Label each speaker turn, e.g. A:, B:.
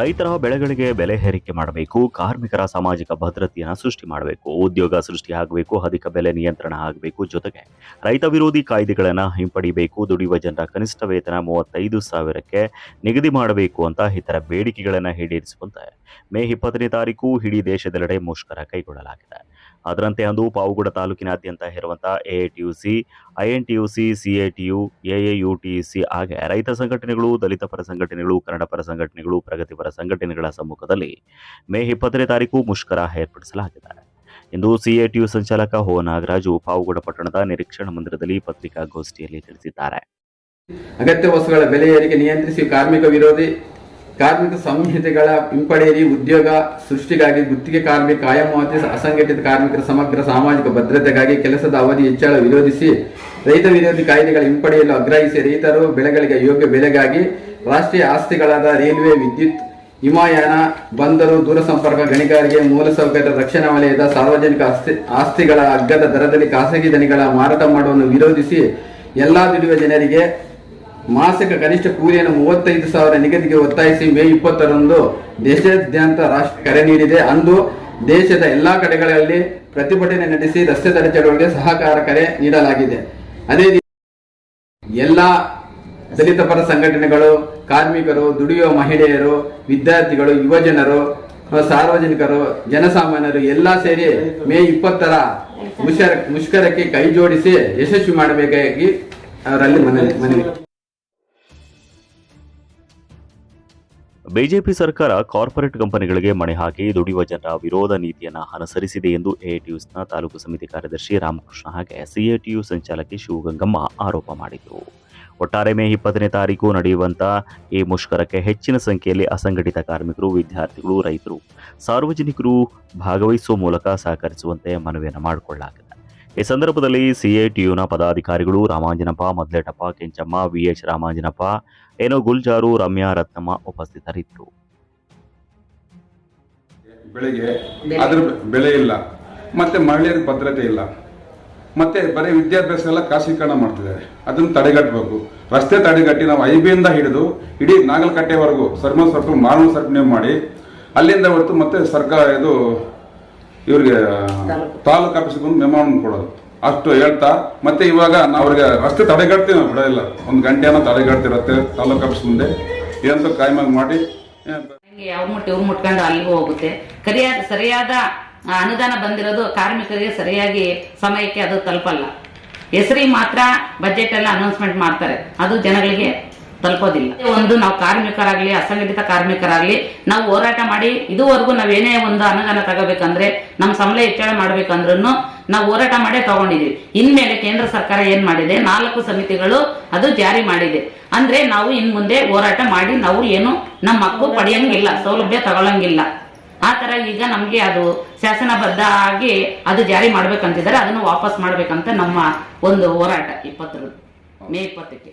A: ರೈತರ ಬೆಳೆಗಳಿಗೆ ಬೆಲೆ ಹೇರಿಕೆ ಮಾಡಬೇಕು, ಕಾರ್ಮಿಕರ ಸಾಮಾಜಿಕ ಭದ್ರತೆಯನ್ನು ಸೃಷ್ಟಿ ಮಾಡಬೇಕು, ಉದ್ಯೋಗ ಸೃಷ್ಟಿ ಆಗಬೇಕು, ಅಧಿಕ ಬೆಲೆ ನಿಯಂತ್ರಣ ಆಗಬೇಕು ಜೊತೆಗೆ ರೈತ ವಿರೋಧಿ ಕಾಯ್ದೆಗಳನ್ನು ಹಿಂಪಡಿಬೇಕು, ದುಡಿಯುವ ಜನರ ಕನಿಷ್ಠ ವೇತನ ಮೂವತ್ತೈದು ಸಾವಿರಕ್ಕೆ ನಿಗದಿ ಮಾಡಬೇಕು ಅಂತ ಇತರ ಬೇಡಿಕೆಗಳನ್ನು ಈಡೇರಿಸುವಂತೆ ಮೇ ಇಪ್ಪತ್ತನೇ ತಾರೀಕು ಇಡೀ ದೇಶದೆಲ್ಲೆಡೆ ಮುಷ್ಕರ ಕೈಗೊಳ್ಳಲಾಗಿದೆ. ಅದರಂತೆ ಅಂದು ಪಾವುಗೂಡ ತಾಲೂಕಿನಾದ್ಯಂತ ಇರುವಂತಹ ಎಐಟಿಯುಸಿ ಐಎನ್ಟಿಯುಸಿ ಸಿಎಟಿಯು ಎಎಯುಟಿಸಿ ಹಾಗೆ ರೈತ ಸಂಘಟನೆಗಳು, ದಲಿತ ಪರ ಸಂಘಟನೆಗಳು, ಕನ್ನಡ ಪರ ಸಂಘಟನೆಗಳು ಪ್ರಗತಿಪರ ಸಂಘಟನೆಗಳ ಸಮ್ಮುಖದಲ್ಲಿ ಮೇ ಇಪ್ಪತ್ತನೇ ತಾರೀಕು ಮುಷ್ಕರ ಏರ್ಪಡಿಸಲಾಗಿದೆ. ಎಂದು ಸಿಎಟಿಯು ಸಂಚಾಲಕ ಹೋ ನಾಗರಾಜು ಪಾವುಗಡ ಪಟ್ಟಣದ ನಿರೀಕ್ಷಣಾ ಮಂದಿರದಲ್ಲಿ ಪತ್ರಿಕಾಗೋಷ್ಠಿಯಲ್ಲಿ ತಿಳಿಸಿದ್ದಾರೆ.
B: ಅಗತ್ಯ ವಸ್ತುಗಳ ಬೆಲೆ ಏರಿಕೆ ನಿಯಂತ್ರಿಸಿ ಕಾರ್ಮಿಕ ವಿರೋಧಿ ಕಾರ್ಮಿಕ ಸಂಹಿತೆಗಳ ಹಿಂಪಡೆಯಿರಿ ಉದ್ಯೋಗ ಸೃಷ್ಟಿಗಾಗಿ ಗುತ್ತಿಗೆ ಕಾರ್ಮಿಕ ಕಾಯಮಾತಿ ಅಸಂಘಟಿತ ಕಾರ್ಮಿಕರ ಸಮಗ್ರ ಸಾಮಾಜಿಕ ಭದ್ರತೆಗಾಗಿ ಕೆಲಸದ ಅವಧಿ ಹೆಚ್ಚಳ ವಿರೋಧಿಸಿ ರೈತ ವಿರೋಧಿ ಕಾಯ್ದೆಗಳ ಹಿಂಪಡೆಯಲು ಆಗ್ರಹಿಸಿ ರೈತರು ಬೆಳೆಗಳಿಗೆ ಯೋಗ್ಯ ಬೆಲೆಗಾಗಿ ರಾಷ್ಟ್ರೀಯ ಆಸ್ತಿಗಳಾದ ರೈಲ್ವೆ, ವಿದ್ಯುತ್, ಹಿಮಾಯಾನ, ಬಂದರು, ದೂರಸಂಪರ್ಕ, ಗಣಿಗಾರಿಕೆ ಮೂಲಸೌಕರ್ಯ ರಕ್ಷಣಾ ವಲಯದ ಸಾರ್ವಜನಿಕ ಆಸ್ತಿ, ಆಸ್ತಿಗಳ ಅಗ್ಗದ ದರದಲ್ಲಿ ಖಾಸಗಿ ದನಿಗಳ ಮಾರಾಟ ಮಾಡುವನ್ನು ವಿರೋಧಿಸಿ ಎಲ್ಲಾ ದುಡಿಯುವ ಜನರಿಗೆ ಮಾಸಿಕ ಕನಿಷ್ಠ ಕೂಲಿಯನ್ನು ಮೂವತ್ತೈದು ಸಾವಿರ ನಿಗದಿಗೆ ಒತ್ತಾಯಿಸಿ ಮೇ ಇಪ್ಪತ್ತರಂದು ದೇಶಾದ್ಯಂತ ರಾಷ್ಟ್ರ ಕರೆ ನೀಡಿದೆ. ಅಂದು ದೇಶದ ಎಲ್ಲಾ ಕಡೆಗಳಲ್ಲಿ ಪ್ರತಿಭಟನೆ ನಡೆಸಿ ರಸ್ತೆ ತಡೆ ಚಳವಳಿಗೆ ಸಹಕಾರ ಕರೆ ನೀಡಲಾಗಿದೆ. ಅದೇ ಎಲ್ಲಾ ದಲಿತ ಪರ ಸಂಘಟನೆಗಳು, ಕಾರ್ಮಿಕರು, ದುಡಿಯುವ ಮಹಿಳೆಯರು, ವಿದ್ಯಾರ್ಥಿಗಳು, ಯುವಜನರು, ಸಾರ್ವಜನಿಕರು, ಜನಸಾಮಾನ್ಯರು ಎಲ್ಲಾ ಸೇರಿ ಮೇ ಇಪ್ಪತ್ತರ ಮುಷ್ಕರ ಮುಷ್ಕರಕ್ಕೆ ಕೈ ಜೋಡಿಸಿ ಯಶಸ್ವಿ ಮಾಡಬೇಕಾಗಿ ಅವರಲ್ಲಿ ಮನವಿ ಮನವಿ
A: ಬಿಜೆಪಿ ಸರ್ಕಾರ ಕಾರ್ಪೊರೇಟ್ ಕಂಪನಿಗಳಿಗೆ ಮಣೆ ಹಾಕಿ ದುಡಿಯುವ ಜನರ ವಿರೋಧ ನೀತಿಯನ್ನು ಅನುಸರಿಸಿದೆ ಎಂದು ಎಟಿಯುಸ್ನ ತಾಲೂಕು ಸಮಿತಿ ಕಾರ್ಯದರ್ಶಿ ರಾಮಕೃಷ್ಣ ಹಾಗೆ ಸಿಎಟಿಯು ಸಂಚಾಲಕಿ ಶಿವಗಂಗಮ್ಮ ಆರೋಪ ಮಾಡಿದರು ಒಟ್ಟಾರೆ ಮೇ ಇಪ್ಪತ್ತನೇ ತಾರೀಕು ನಡೆಯುವಂಥ ಈ ಮುಷ್ಕರಕ್ಕೆ ಹೆಚ್ಚಿನ ಸಂಖ್ಯೆಯಲ್ಲಿ ಅಸಂಘಟಿತ ಕಾರ್ಮಿಕರು, ವಿದ್ಯಾರ್ಥಿಗಳು, ರೈತರು, ಸಾರ್ವಜನಿಕರು ಭಾಗವಹಿಸುವ ಮೂಲಕ ಸಹಕರಿಸುವಂತೆ ಮನವಿಯನ್ನು ಮಾಡಿಕೊಳ್ಳಲಾಗಿದೆ. ಈ ಸಂದರ್ಭದಲ್ಲಿ ಸಿಐಟಿಯುನ ಪದಾಧಿಕಾರಿಗಳು ರಾಮಾಂಜನಪ್ಪ, ಮದ್ಲೆಟಪ್ಪ, ಕೆಂಚಮ್ಮ ವಿಎಚ್ ರಾಮಾಂಜನಪ್ಪ, ಏನೋ ಗುಲ್ಜಾರು, ರಮ್ಯಾ, ರತ್ನಮ್ಮ ಉಪಸ್ಥಿತರಿದ್ದರು.
C: ಬೆಳಿಗ್ಗೆ ಅದ್ರ ಬೆಲೆ ಇಲ್ಲ, ಮತ್ತೆ ಮಹಿಳೆಯರ ಭದ್ರತೆ ಇಲ್ಲ, ಮತ್ತೆ ಬರೀ ವಿದ್ಯಾಭ್ಯಾಸ ಎಲ್ಲ ಖಾಸಗೀಕರಣ ಮಾಡ್ತಿದ್ದಾರೆ, ಅದನ್ನ ತಡೆಗಟ್ಟಬೇಕು. ರಸ್ತೆ ತಡೆಗಟ್ಟಿ ನಾವು ಐಬಿಯಿಂದ ಹಿಡಿದು ಇಡೀ ನಾಗಲಕಟ್ಟೆವರೆಗೂ ಸರ್ಮ ಸರ್ಕಲ್ ಮಾನವ ಸರ್ಪಣೆ ಮಾಡಿ, ಅಲ್ಲಿಂದ ಹೊರತು ಮತ್ತೆ ಸರ್ಕಾರ ಇದು ಇವ್ರಿಗೆ ತಾಲೂಕು. ಆಫೀಸ್ಗೆ ಬಂದು ಕೊಡೋದು. ಅಷ್ಟು ಹೇಳ್ತಾ ಮತ್ತೆ ಇವಾಗ ನಾವು ಅವ್ರಿಗೆ ರಸ್ತೆ ತಡೆಗಟ್ತೀವಿ ನಾವು ಬಿಡೋದಿಲ್ಲ. ಒಂದು ಗಂಟೆನ ತಡೆಗಟ್ತಿರತ್ತೆ ತಾಲೂಕು ಆಫೀಸ್ ಮುಂದೆ. ಏನಂತ ಕಾಯ್ಮಾಗಿ ಮಾಡಿ.
D: ಯಾವ ಮುಟ್ಟಿ ಇವ್ರು ಮುಟ್ಕೊಂಡು ಅಲ್ಲಿಗೂ ಹೋಗುತ್ತೆ. ಕರಿಯಾದ ಸರಿಯಾದ ಅನುದಾನ ಬಂದಿರೋದು ಕಾರ್ಮಿಕರಿಗೆ ಸರಿಯಾಗಿ ಸಮಯಕ್ಕೆ ಅದು ತಲುಪಲ್ಲ. ಹೆಸರಿಗೆ ಮಾತ್ರ ಬಜೆಟ್ ಎಲ್ಲ ಅನೌನ್ಸ್ಮೆಂಟ್ ಮಾಡ್ತಾರೆ. ಅದು ಜನಗಳಿಗೆ ತಲುಪೋದಿಲ್ಲ. ಒಂದು ನಾವು ಕಾರ್ಮಿಕರಾಗ್ಲಿ, ಅಸಂಘಟಿತ ಕಾರ್ಮಿಕರಾಗ್ಲಿ, ನಾವು ಹೋರಾಟ ಮಾಡಿ ಇದುವರೆಗೂ ಏನೇ ಒಂದು ಅನುದಾನ ತಗೋಬೇಕಂದ್ರೆ ನಮ್ಮ ಸಂಬಳ ಹೆಚ್ಚಳ ಮಾಡ್ಬೇಕಂದ್ರೂ ನಾವು ಹೋರಾಟ ಮಾಡೇ ತಗೊಂಡಿದ್ವಿ. ಇನ್ಮೇಲೆ ಕೇಂದ್ರ ಸರ್ಕಾರ ಏನ್ ಮಾಡಿದೆ? ನಾಲ್ಕು ಸಮಿತಿಗಳು ಅದು ಜಾರಿ ಮಾಡಿದೆ. ಅಂದ್ರೆ ನಾವು ಇನ್ ಮುಂದೆ ಹೋರಾಟ ಮಾಡಿ ನಾವು ಏನು ನಮ್ಮ ಹಕ್ಕು ಪಡೆಯಂಗಿಲ್ಲ, ಸೌಲಭ್ಯ ತಗೊಳಂಗಿಲ್ಲ. ಆ ತರ ಈಗ ನಮ್ಗೆ ಅದು ಶಾಸನಬದ್ಧ ಆಗಿ ಅದು ಜಾರಿ ಮಾಡ್ಬೇಕಂತಿದ್ದಾರೆ, ಅದನ್ನು ವಾಪಸ್ ಮಾಡ್ಬೇಕಂತ ನಮ್ಮ ಒಂದು ಹೋರಾಟ ಇಪ್ಪತ್ತರ ಮೇ ಇಪ್ಪತ್ತಕ್ಕೆ.